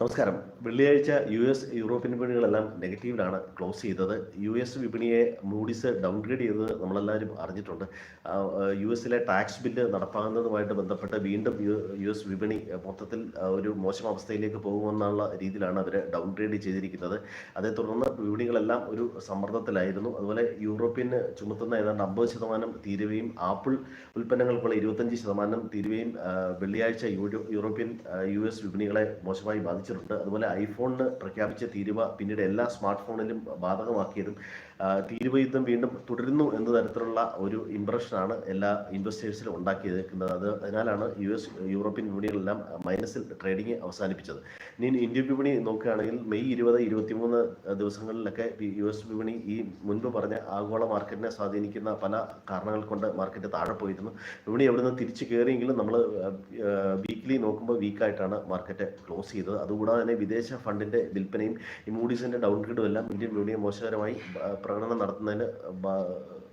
നമസ്കാരം. വെള്ളിയാഴ്ച U S European വിപണികളെല്ലാം നെഗറ്റീവിലാണ് ക്ലോസ് ചെയ്തത്. യു എസ് വിപണിയെ മൂഡീസ് ഡൗൺഗ്രേഡ് ചെയ്തത് നമ്മളെല്ലാവരും അറിഞ്ഞിട്ടുണ്ട്. യു എസിലെ ടാക്സ് ബില്ല് നടപ്പാകുന്നതുമായിട്ട് ബന്ധപ്പെട്ട് വീണ്ടും യു എസ് വിപണി മൊത്തത്തിൽ ഒരു മോശം അവസ്ഥയിലേക്ക് പോകുമെന്നുള്ള രീതിയിലാണ് അവർ ഡൗൺഗ്രേഡ് ചെയ്തിരിക്കുന്നത്. അതേ തുടർന്ന് വിപണികളെല്ലാം ഒരു സമ്മർദ്ദത്തിലായിരുന്നു. അതുപോലെ യൂറോപ്യന് ചുമത്തുന്ന ഏതാണ്ട് അമ്പത് ശതമാനം തീരുവയും ആപ്പിൾ ഉൽപ്പന്നങ്ങൾക്കുള്ള ഇരുപത്തഞ്ച് ശതമാനം തീരുവയും വെള്ളിയാഴ്ച യൂറോപ്യൻ യു എസ് വിപണികളെ മോശമായി ബാധിച്ചിട്ടുണ്ട് അതുപോലെ ഐഫോണിന് പ്രഖ്യാപിച്ച തീരുവ പിന്നീട് എല്ലാ സ്മാർട്ട് ഫോണിലും ബാധകമാക്കിയതും തീരുവ യുദ്ധം വീണ്ടും തുടരുന്നു എന്ന തരത്തിലുള്ള ഒരു ഇംപ്രഷനാണ് എല്ലാ ഇൻവെസ്റ്റേഴ്സിലും ഉണ്ടാക്കിയിരിക്കുന്നത് അത് അതിനാലാണ് യു എസ് യൂറോപ്യൻ വിപണികളെല്ലാം മൈനസിൽ ട്രേഡിംഗ് അവസാനിപ്പിച്ചത്. ഇനി ഇന്ത്യൻ വിപണി നോക്കുകയാണെങ്കിൽ മെയ് ഇരുപത് ഇരുപത്തിമൂന്ന് ദിവസങ്ങളിലൊക്കെ യു എസ് വിപണി ഈ മുൻപ് പറഞ്ഞ ആഗോള മാർക്കറ്റിനെ സ്വാധീനിക്കുന്ന പല കാരണങ്ങൾ കൊണ്ട് മാർക്കറ്റ് താഴെ പോയിരുന്നു. വിപണി എവിടെ നിന്ന് തിരിച്ചു കയറിയെങ്കിലും നമ്മൾ വീക്കിലി നോക്കുമ്പോൾ വീക്കായിട്ടാണ് മാർക്കറ്റ് ക്ലോസ് ചെയ്തത്. അതുകൂടാതെ തന്നെ വിദേശ ഫണ്ടിന്റെ വിൽപ്പനയും ഈ മൂഡീസിന്റെ ഡൗൺഗ്രേഡും എല്ലാം ഇന്ത്യൻ വിപണിയെ മോശകരമായി പ്രകടനം നടത്തുന്നതിന്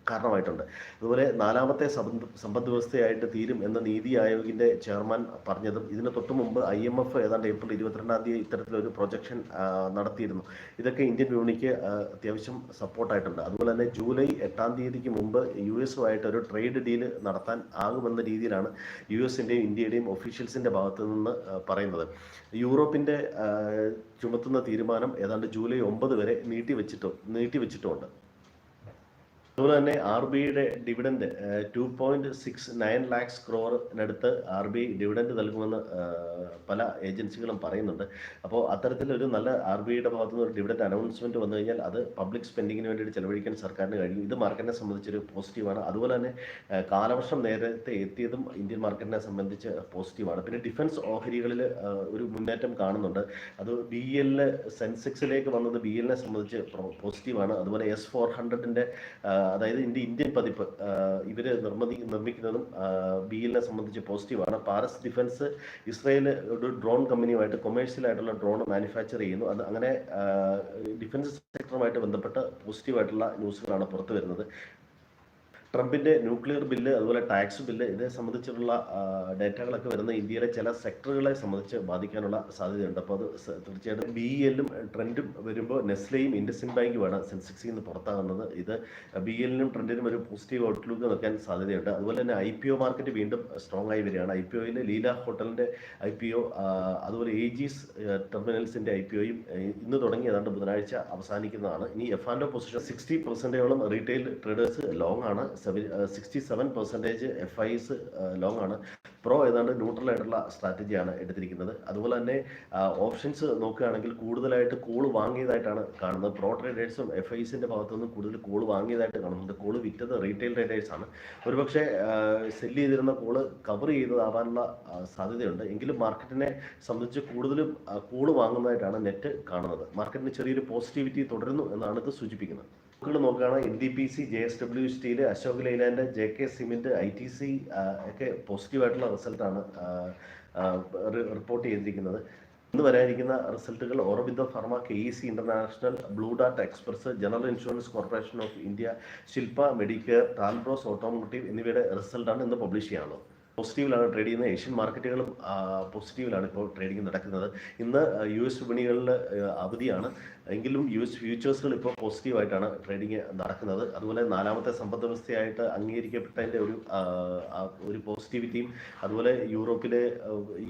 കാരണമായിട്ടുണ്ട്. അതുപോലെ നാലാമത്തെ സമ്പദ് വ്യവസ്ഥയായിട്ട് തീരും എന്ന നീതി ആയോഗിന്റെ ചെയർമാൻ പറഞ്ഞതും ഇതിന് തൊട്ട് മുമ്പ് ഐ എം എഫ് ഏതാണ്ട് ഏപ്രിൽ ഇരുപത്തിരണ്ടാം തീയതി ഇത്തരത്തിലൊരു പ്രൊജക്ഷൻ നടത്തിയിരുന്നു. ഇതൊക്കെ ഇന്ത്യൻ വിപണിക്ക് അത്യാവശ്യം സപ്പോർട്ടായിട്ടുണ്ട് അതുപോലെ തന്നെ ജൂലൈ എട്ടാം തീയതിക്ക് മുമ്പ് യു എസുമായിട്ട് ഒരു ട്രേഡ് ഡീൽ നടത്താൻ ആകുമെന്ന രീതിയിലാണ് യു എസിന്റെയും ഇന്ത്യയുടെയും ഒഫീഷ്യൽസിന്റെ ഭാഗത്തു നിന്ന് പറയുന്നത്. യൂറോപ്പിന്റെ ചുമത്തുന്ന തീരുമാനം ഏതാണ്ട് ജൂലൈ ഒമ്പത് വരെ നീട്ടിവെച്ചിട്ടും നീട്ടിവെച്ചിട്ടുമുണ്ട്. അതുപോലെ തന്നെ ആർ ബി ഐയുടെ dividend two point six nine lakhs ക്രോറിനടുത്ത് R B I dividend നൽകുമെന്ന് പല ഏജൻസികളും പറയുന്നുണ്ട്. അപ്പോൾ അത്തരത്തിലൊരു നല്ല ആർ ബി ഐയുടെ ഭാഗത്തു നിന്ന് ഒരു ഡിവിഡൻഡ് അനൗൺസ്മെന്റ് വന്നു കഴിഞ്ഞാൽ അത് പബ്ലിക് സ്പെൻഡിങ്ങിന് വേണ്ടിയിട്ട് ചെലവഴിക്കാൻ സർക്കാരിന് കഴിയും. ഇത് മാർക്കറ്റിനെ സംബന്ധിച്ചൊരു പോസിറ്റീവാണ് അതുപോലെ തന്നെ കാലവർഷം നേരത്തെ എത്തിയതും ഇന്ത്യൻ മാർക്കറ്റിനെ സംബന്ധിച്ച് പോസിറ്റീവാണ് പിന്നെ ഡിഫൻസ് ഓഹരികളിൽ ഒരു മുന്നേറ്റം കാണുന്നുണ്ട്. അത് ബി എല്ലിൽ സെൻസെക്സിലേക്ക് വന്നത് ബി എല്ലിനെ സംബന്ധിച്ച് പോസിറ്റീവാണ് അതുപോലെ എസ് ഫോർ ഹൺഡ്രഡിന്റെ അതായത് ഇതിന്റെ ഇന്ത്യൻ പതിപ്പ് ഇവർ നിർമ്മതി നിർമ്മിക്കുന്നതും ബി എല്ലിനെ സംബന്ധിച്ച് പോസിറ്റീവാണ് പാരസ് ഡിഫൻസ് ഇസ്രയേൽ ഒരു ഡ്രോൺ കമ്പനിയുമായിട്ട് കൊമേഴ്ഷ്യൽ ആയിട്ടുള്ള ഡ്രോൺ മാനുഫാക്ചർ ചെയ്യുന്നു. അത് അങ്ങനെ ഡിഫൻസ് സെക്ടറുമായിട്ട് ബന്ധപ്പെട്ട പോസിറ്റീവായിട്ടുള്ള ന്യൂസുകളാണ് പുറത്തു വരുന്നത് ട്രംപിന്റെ ന്യൂക്ലിയർ ബില്ല് അതുപോലെ ടാക്സ് ബില്ല് ഇതേ സംബന്ധിച്ചിട്ടുള്ള ഡേറ്റകളൊക്കെ വരുന്ന ഇന്ത്യയിലെ ചില സെക്ടറുകളെ സംബന്ധിച്ച് ബാധിക്കാനുള്ള സാധ്യതയുണ്ട്. അപ്പോൾ അത് തീർച്ചയായിട്ടും ബി എല്ലും ട്രെൻഡും വരുമ്പോൾ നെസ്ലെയും ഇൻഡസിൻ ബാങ്കുമാണ് സെൻസെക്സിൽ നിന്ന് പുറത്താകുന്നത്. ഇത് ബി എല്ലിനും ട്രെൻഡിനും ഒരു പോസിറ്റീവ് ഔട്ട്ലുക്ക് നിൽക്കാൻ സാധ്യതയുണ്ട്. അതുപോലെ തന്നെ ഐ പി ഒ മാർക്കറ്റ് വീണ്ടും സ്ട്രോങ് ആയി വരികയാണ്. ഐ പി ഒയിൽ ലീല ഹോട്ടലിന്റെ ഐ പി ഒ അതുപോലെ ഏജീസ് ടെർമിനൽസിന്റെ ഐ പി ഒയും ഇന്ന് തുടങ്ങി ഏതാണ്ട് ബുധനാഴ്ച അവസാനിക്കുന്നതാണ്. ഇനി എഫ് ആൻഡ് പൊസിഷൻ സിക്സ്റ്റി പെർസെന്റേജോളം റീറ്റെയിൽ ട്രേഡേഴ്സ് ലോങ് ആണ് sixty seven percentage F IIs long ആണ്. പ്രോ ഏതാണ്ട് ന്യൂട്രൽ ആയിട്ടുള്ള സ്ട്രാറ്റജിയാണ് എടുത്തിരിക്കുന്നത്. അതുപോലെ തന്നെ ഓപ്ഷൻസ് നോക്കുകയാണെങ്കിൽ കൂടുതലായിട്ട് കോൾ വാങ്ങിയതായിട്ടാണ് കാണുന്നത്. പ്രോ ട്രേഡേഴ്സും എഫ് ഐസിന്റെ ഭാഗത്തു നിന്ന് കൂടുതൽ കോൾ വാങ്ങിയതായിട്ട് കാണുന്നുണ്ട്. കോൾ വിറ്റത് റീറ്റെയിൽ ട്രേഡേഴ്സാണ് ഒരുപക്ഷെ സെല്ല് ചെയ്തിരുന്ന കോൾ കവർ ചെയ്തതാവാനുള്ള സാധ്യതയുണ്ട്. എങ്കിലും മാർക്കറ്റിനെ സംബന്ധിച്ച് കൂടുതലും കോൾ വാങ്ങുന്നതായിട്ടാണ് നെറ്റ് കാണുന്നത്. മാർക്കറ്റിന് ചെറിയൊരു പോസിറ്റിവിറ്റി തുടരുന്നു എന്നാണ് ഇത് സൂചിപ്പിക്കുന്നത്. സ്റ്റോക്കുകൾ നോക്കുകയാണ് N D P C J S W steel Ashok Leyland J K cement I T C ഒക്കെ പോസിറ്റീവായിട്ടുള്ള റിസൾട്ടാണ് റിപ്പോർട്ട് ചെയ്തിരിക്കുന്നത്. ഇന്ന് വരാനിരിക്കുന്ന റിസൾട്ടുകൾ Aurobindo pharma K E C international blue dart express general insurance corporation of India Shilpa medicare Talbros automotive എന്നിവയുടെ റിസൾട്ടാണ് ഇന്ന് publish ചെയ്യാനുള്ളത്. പോസിറ്റീവിലാണ് ട്രേഡ് ചെയ്യുന്നത്. ഏഷ്യൻ മാർക്കറ്റുകളും പോസിറ്റീവിലാണ് ഇപ്പോൾ ട്രേഡിംഗ് നടക്കുന്നത്. ഇന്ന് യു എസ് വിപണികളിൽ അവധിയാണ്. എങ്കിലും യു എസ് ഫ്യൂച്ചേഴ്സുകൾ ഇപ്പോൾ പോസിറ്റീവായിട്ടാണ് ട്രേഡിംഗ് നടക്കുന്നത്. അതുപോലെ നാലാമത്തെ സമ്പദ് വ്യവസ്ഥയായിട്ട് അംഗീകരിക്കപ്പെട്ടതിന്റെ ഒരു ഒരു പോസിറ്റിവിറ്റിയും അതുപോലെ യൂറോപ്പിലെ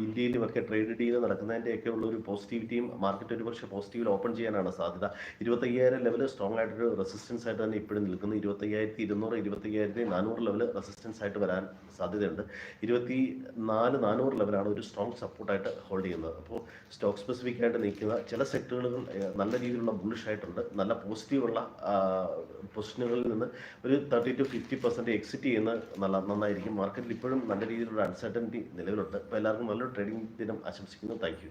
ഇന്ത്യയിലുമൊക്കെ ട്രേഡ് ഡീൽ നടക്കുന്നതിന്റെയൊക്കെ ഉള്ള ഒരു പോസിറ്റിവിറ്റിയും മാർക്കറ്റ് ഒരുപക്ഷെ പോസിറ്റീവിൽ ഓപ്പൺ ചെയ്യാനാണ് സാധ്യത. ഇരുപത്തയ്യായിരം ലെവൽ സ്ട്രോങ് ആയിട്ടൊരു റെസിസ്റ്റൻസ് ആയിട്ട് തന്നെ ഇപ്പോഴും നിൽക്കുന്നു. ഇരുപത്തയ്യായിരത്തി ഇരുന്നൂറ് ഇരുപത്തയ്യായിരത്തി നാനൂറ് ലെവൽ റെസിസ്റ്റൻസ് ആയിട്ട് വരാൻ സാധ്യതയുണ്ട്. ഇരുപത്തി നാല് നാനൂറ് ലെവലാണ് ഒരു സ്ട്രോങ് സപ്പോർട്ടായിട്ട് ഹോൾഡ് ചെയ്യുന്നത്. അപ്പോൾ സ്റ്റോക്ക് സ്പെസിഫിക് ആയിട്ട് നിൽക്കുന്ന ചില സെക്ടറുകൾ നല്ല രീതിയിലുള്ള ബുള്ളിഷ് ആയിട്ടുണ്ട്. നല്ല പോസിറ്റീവുള്ള പൊസിഷനുകളിൽ നിന്ന് ഒരു thirty two fifty percent exit ചെയ്യുന്ന നല്ല നന്നായിരിക്കും. മാർക്കറ്റിൽ ഇപ്പോഴും നല്ല രീതിയിലുള്ള അൺസർട്ടനിറ്റി നിലവിലുണ്ട്. അപ്പോൾ എല്ലാവർക്കും നല്ലൊരു ട്രേഡിംഗ് ദിനം ആശംസിക്കുന്നു. താങ്ക്